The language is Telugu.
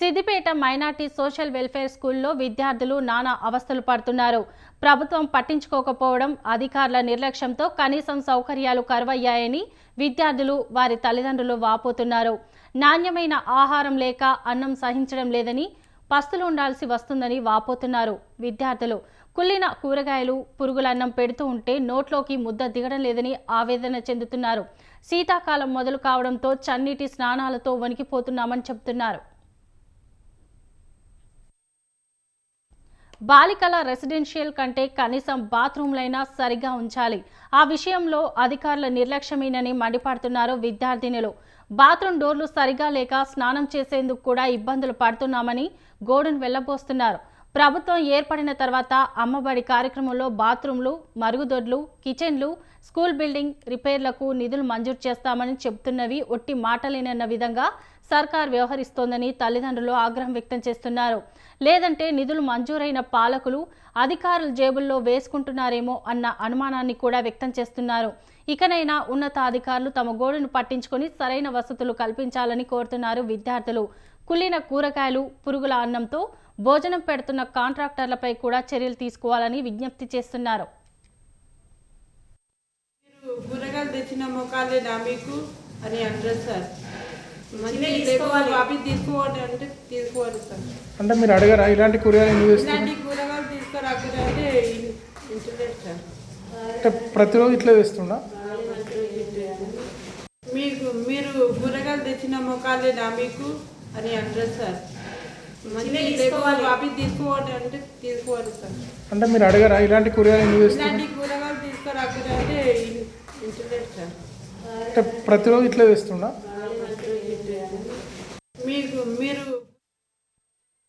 సిద్దిపేట మైనార్టీ సోషల్ వెల్ఫేర్ స్కూల్లో విద్యార్థులు నానా అవస్థలు పడుతున్నారు. ప్రభుత్వం పట్టించుకోకపోవడం అధికారుల నిర్లక్ష్యంతో కనీసం సౌకర్యాలు కరువయ్యాయని విద్యార్థులు వారి తల్లిదండ్రులు వాపోతున్నారు. నాణ్యమైన ఆహారం లేక అన్నం సహించడం లేదని పస్తులు ఉండాల్సి వస్తుందని వాపోతున్నారు విద్యార్థులు. కుళ్ళిన కూరగాయలు పురుగులన్నం పెడుతూ ఉంటే నోట్లోకి ముద్ద దిగడం లేదని ఆవేదన చెందుతున్నారు. శీతాకాలం మొదలు కావడంతో చన్నీటి స్నానాలతో వణికిపోతున్నామని చెబుతున్నారు. బాలికల రెసిడెన్షియల్ కంటే కనీసం బాత్రూంలైనా సరిగా ఉంచాలి. ఆ విషయంలో అధికారుల నిర్లక్ష్యమేనని మండిపడుతున్నారు విద్యార్థినులు. బాత్రూమ్ డోర్లు సరిగా లేక స్నానం చేసేందుకు కూడా ఇబ్బందులు పడుతున్నామని గోడును వెళ్ళబోస్తున్నారు ప్రభుత్వం ఏర్పడిన తర్వాత అమ్మబడి కార్యక్రమంలో బాత్రూంలు మరుగుదొడ్లు కిచెన్లు స్కూల్ బిల్డింగ్ రిపేర్లకు నిధులు మంజూరు చేస్తామని చెబుతున్నవి ఒట్టి మాటలేనన్న విధంగా సర్కార్ వ్యవహరిస్తోందని తల్లిదండ్రులు ఆగ్రహం వ్యక్తం చేస్తున్నారు. లేదంటే నిధులు మంజూరైన పాలకులు అధికారుల జేబుల్లో వేసుకుంటున్నారేమో అన్న అనుమానాన్ని కూడా వ్యక్తం చేస్తున్నారు. ఇకనైనా ఉన్నతాధికారులు తమ గోడును పట్టించుకొని సరైన వసతులు కల్పించాలని కోరుతున్నారు విద్యార్థులు. కుళ్ళిన కూరగాయలు పురుగుల అన్నంతో భోజనం పెడుతున్న కాంట్రాక్టర్లపై కూడా చర్యలు తీసుకోవాలని విజ్ఞప్తి చేస్తున్నారు. కూరగాయలు తెచ్చిన మొక్కలేదా మీకు అని అంటారు సార్. అంటే తీసుకోవాలి సార్. అంటే మీరు అడగరా? ఇలాంటి కూరగాయలు ఎందుకు అంటే ప్రతిరోజు ఇట్లా వేస్తుండా? మీకు మీరు కూరగాయలు తెచ్చిన మొక్కలేదా మీకు? అని అంటారు సార్. అంటే తీసుకోవాలి సార్. అంటే మీరు అడగరా? ఇలాంటి కూరగాయలు ఎందుకు వేస్తున్నారు? ఇలాంటి కూరగాయలు సార్. అంటే ప్రతిరోజు ఇట్లా వేస్తుండా?